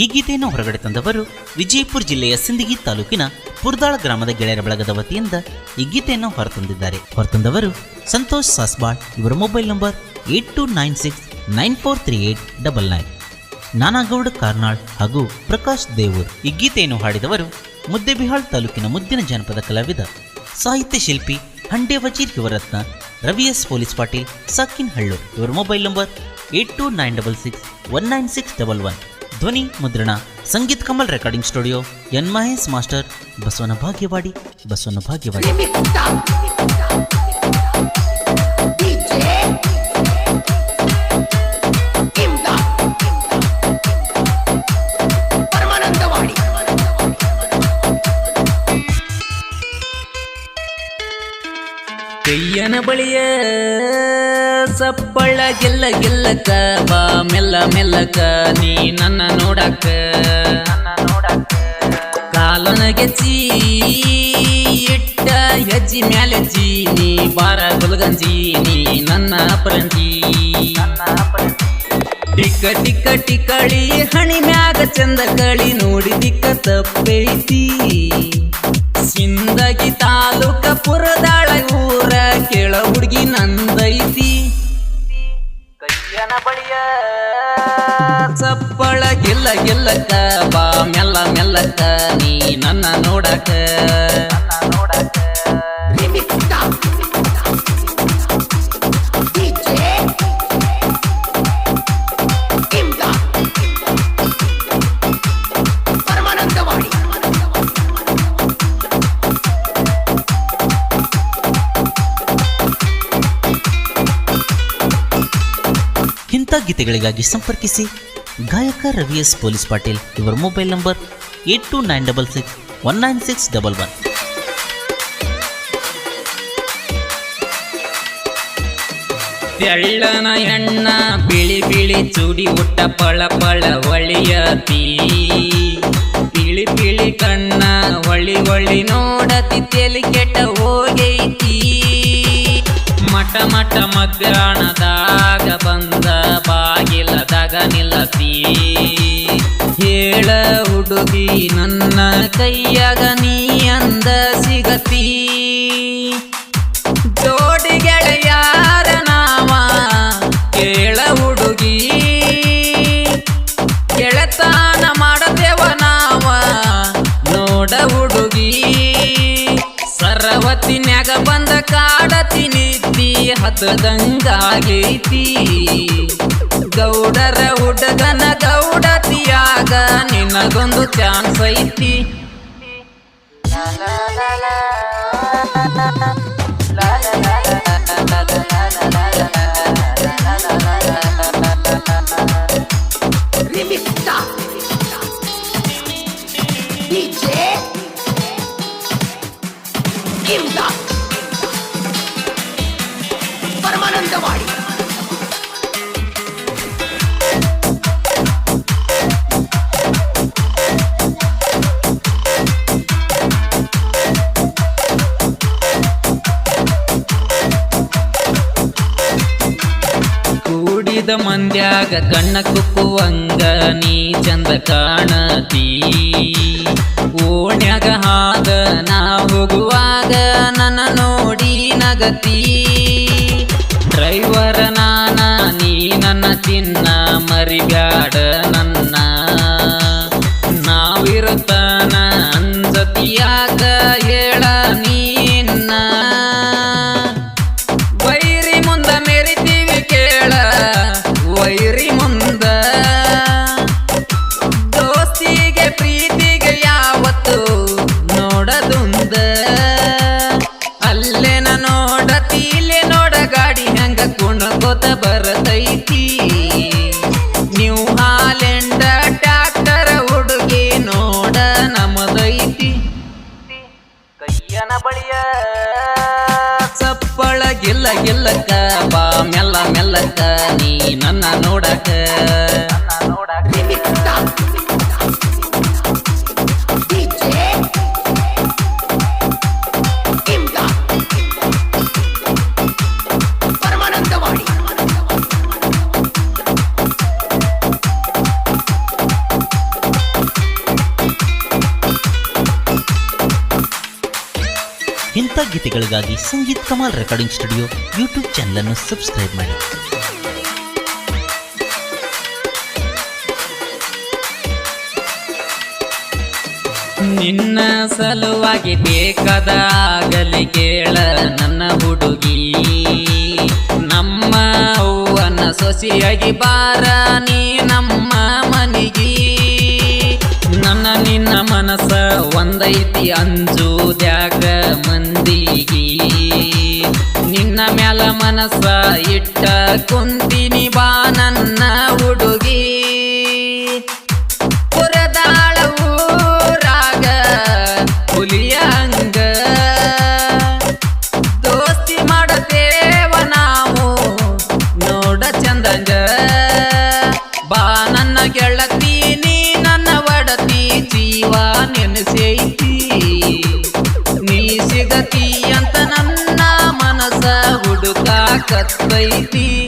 ಈ ಗೀತೆಯನ್ನು ಹೊರಗಡೆ ತಂದವರು ವಿಜಯಪುರ ಜಿಲ್ಲೆಯ ಸಿಂದಗಿ ತಾಲೂಕಿನ ಪುರ್ದಾಳ ಗ್ರಾಮದ ಗೆಳೆಯರ ಬಳಗದ ವತಿಯಿಂದ ಈ ಗೀತೆಯನ್ನು ಹೊರತಂದಿದ್ದಾರೆ. ಹೊರತಂದವರು ಸಂತೋಷ್ ಸಾಸ್ಬಾಳ್, ಇವರ mobile number eight two nine six nine four three eight double nine. Nanagouda Karnal ಹಾಗೂ ಪ್ರಕಾಶ್ ದೇವೂರ್ ಈ ಗೀತೆಯನ್ನು ಹಾಡಿದವರು ಮುದ್ದೆಬಿಹಾಳ್ ತಾಲೂಕಿನ ಮುದ್ದಿನ ಜನಪದ ಕಲಾವಿದ, ಸಾಹಿತ್ಯ ಶಿಲ್ಪಿ ಹಂಡೆ ವಜೀರ್ ಯುವರತ್ನ, ರವಿ ಎಸ್ ಪೊಲೀಸ್ ಪಾಟೀಲ್, ಸಾಕಿನ್ ಹಳ್ಳು ಇವರ mobile number eight two nine double six one nine six double one. ಧ್ವನಿ ಮುದ್ರಣ Sangeet Kamal recording studio N Mahesh master Basavana Bhagyawadi Basavana ಭಾಗ್ಯವಾಡಿ DJ Imda Paramanandawadi ಕೈಯನ ಬಳಿಯ ಸಪ್ಪಳ ಗೆಲ್ಲ ಗೆಲ್ಲಕ, ಬಾ ಮೆಲ್ಲ ಮೆಲ್ಲಕ, ನೀ ನನ್ನ ನೋಡಕ ಕಾಲನ ಗೆಚ್ಚಿ, ಇಟ್ಟ ಹೆಜ್ಜಿ ಮ್ಯಾಲೆ ಜಿ, ನೀ ಬಾರ ಗುಲ್ಗಂಜಿ, ನೀ ನನ್ನ ಅಪರಂಜಿ. ಟಿಕ್ಕ ಟಿಕ್ಕ ಟಿಕ್ಕಳಿ, ಹಣಿ ಮ್ಯಾಗ ಚಂದ ಕಳಿ, ನೋಡಿ ದಿಕ್ಕ ತಪ್ಪೈತಿ ಸಿಂದಗಿ ತಾಲೂಕ ಪುರದಾಳ ಊರ, ಕೇಳ ಹುಡುಗಿ ನಂದೈತಿ. ಕೈಯನ ಬಳಿಯ ಸಪ್ಪಳ ಗೆಲ್ಲ ಗೆಲ್ಲಕ್ಕ ಬಾ ಮೆಲ್ಲ ಮೆಲ್ಲಕ ನೀ ನನ್ನ ನೋಡಕ ಗೀತೆಗಳಿಗಾಗಿ ಸಂಪರ್ಕಿಸಿ ಗಾಯಕ ರವಿ ಎಸ್ ಪೊಲೀಸ್ ಪಾಟೀಲ್, ಇವರ mobile number eight two nine double six one nine six double one. ಎಳ್ಳನ ಎಣ್ಣ ಬಿಳಿ ಬಿಳಿ ಚೂಡಿ ಉಟ್ಟ ಪಳ ಪಳ ಒಳಿಯತಿ ಬಿಳಿ ಬಿಳಿ ಕಣ್ಣ ಒಳ್ಳಿ ಒಳ್ಳಿ ನೋಡತಿ ತೆಲಿ ಕೆಟ್ಟ ಹೋಗೈತಿ. ಮಟ ಮಟ ಮಗ್ರಾಣದಾಗ ಬಂದ ಬಾಗಿಲದಾಗ ನಿಲ್ಲತಿ ಹೇಳ ಹುಡುಗಿ, ನನ್ನ ಕೈಯಾಗ ನೀ ಅಂದ ಸಿಗತಿ. ಜೋಡಿ ಗೆಳೆಯಾರ ನಾವ, ಕೇಳ ಹುಡುಗಿ. ಗೆಳತಾನ ಮಾಡದೇವ ನಾವ, ನೋಡ ಹುಡುಗಿ. ಸರವತಿನ್ಯಾಗ ಬಂದ ನಿತ್ತಿ ಹತ್ತದಂಗಾಗೈತಿ ಗೌಡರ ಹುಡುಗನ ಗೌಡತಿಯಾಗ ನಿನಗೊಂದು ಚಾನ್ಸ್ ಐತಿ. Give me Imda Paramanandawadi. ಕೂಡಿದ ಮಂದ್ಯಾಗ ಕಣ್ಣ ಕುಕ್ಕುವಂಗ ನೀ ಚಂದ ಕಾಣತೀ. ಓಣ್ಯಾಗ ಹಾದ ನಾ ಹೋಗುವಾಗ ನನ್ನ ನೋಡಿ ನಗತಿ. ಡ್ರೈವರ ನಾನ ನೀ ನನ್ನ ತಿನ್ನ ಮರಿಬ್ಯಾಡ. ಬರತೈತಿ. ನ್ಯೂ ಹಾಲೆಂಡ ಟ್ಯಾಕ್ಟರ್ ಹುಡುಗಿ ನೋಡ ನಮದೈತಿ. ಕೈಯನ ಬಳಿಯ ಚಪ್ಪಳ ಗಿಲ್ಲ ಗಿಲ್ಲಕ್ಕ, ಬಾ ಮೆಲ್ಲ ಮೆಲ್ಲಕ್ಕ, ನೀ ನನ್ನ ನೋಡಕ ನೋಡಕ ಗೀತೆಗಳಿಗಾಗಿ Sangeet Kamal recording studio YouTube channel ಅನ್ನು ಸಬ್ಸ್ಕ್ರೈಬ್ ಮಾಡಿ. ನಿನ್ನ ಸಲುವಾಗಿ ಬೇಕಾದ ಆಗಲಿ ಕೇಳ ನನ್ನ ಹುಡುಗಿ. ನಮ್ಮ ಅವ್ವನ ಸೊಸಿಯಾಗಿ ಬಾರ ನೀ ನಮ್ಮ ಮನಿಗಿ. ನನ್ನ ನಿನ್ನ ಮನಸ್ಸ ಒಂದೈತಿ ಅಂಜುದ್ಯಾಕ ಮಂದಿಗಿ. ನಿನ್ನ ಮ್ಯಾಲ ಮನಸ್ಸ ಇಟ್ಟ ಕುಂತಿನಿ ಬಾ ನನ್ನ ಹುಡುಗಿ. Remix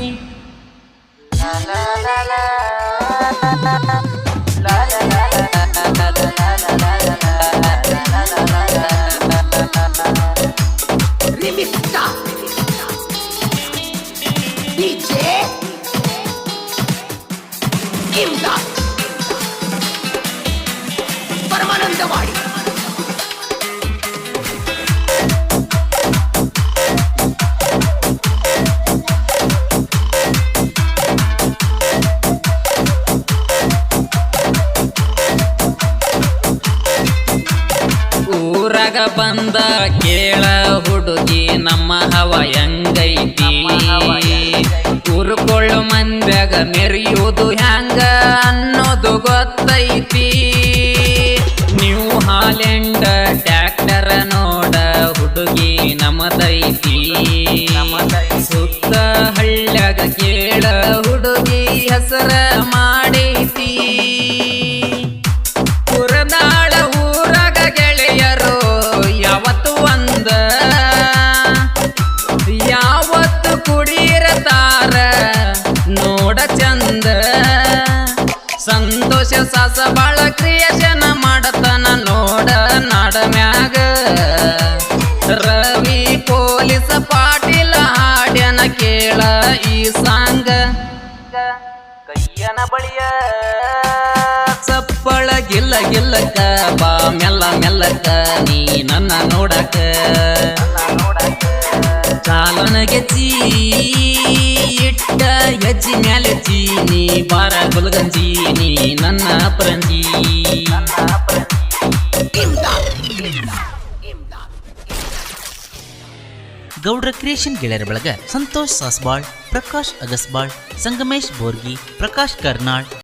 ಊರಾಗ ಬಂದ ಕೇಳ ಹುಡುಗಿ ನಮ್ಮ ಹವ ಹೆಂಗೈತಿ? ಕುರುಕೊಳ್ಳು ಮಂದ್ಯಾಗ ಮೆರೆಯುವುದು ಹ್ಯಾಂಗ ಅನ್ನೋದು ಗೊತ್ತೈತಿ. ನೀವು ಹಾಲೆಂಡ ಟ್ಯಾಕ್ಟರ್ ನೋಡ ಹುಡುಗಿ ನಮದೈತಿ. ಸುತ್ತ ಹಳ್ಳ್ಯಾಗ ಕೇಳ ಹುಡುಗಿ ಹೆಸರ ಸಾಸ ಬಾಳ ಕ್ರಿಯೇಷನ್ ಮಾಡತನ ನೋಡ ನಾಡ ಮ್ಯಾಗ ರವಿ ಪೊಲೀಸ ಪಾಟೀಲ ಹಾಡ್ಯನ ಕೇಳ ಈ ಸಾಂಗ. ಕೈಯನ ಬಳಿಯ ಚಪ್ಪಳ ಗಿಲ್ಲ ಗಿಲ್ಲಕ ಬಾ ಮೆಲ್ಲ ಮೆಲ್ಲಕ ನೀ ನನ್ನ ನೋಡಕ ಚಾಲನಗೆ ಚೀ ಇಟ್ಟ ಎಜ್ಜಿ ಮ್ಯಾಲೆ ಚೀನಿ, ಬಾರ ಗುಲ್ಗಂಜೀನಿ, ನನ್ನ ಪ್ರಂಜಿ ಗೌಡ್ರ ಕ್ರಿಯೇಷನ್ ಗೆಳೆಯರ ಬಳಗ ಸಂತೋಷ್ ಸಾಸ್ಬಾಳ್, ಪ್ರಕಾಶ್ ಅಗಸ್ಬಾಳ್, ಸಂಗಮೇಶ್ ಬೋರ್ಗಿ, ಪ್ರಕಾಶ್ ಕರ್ನಾಳ್.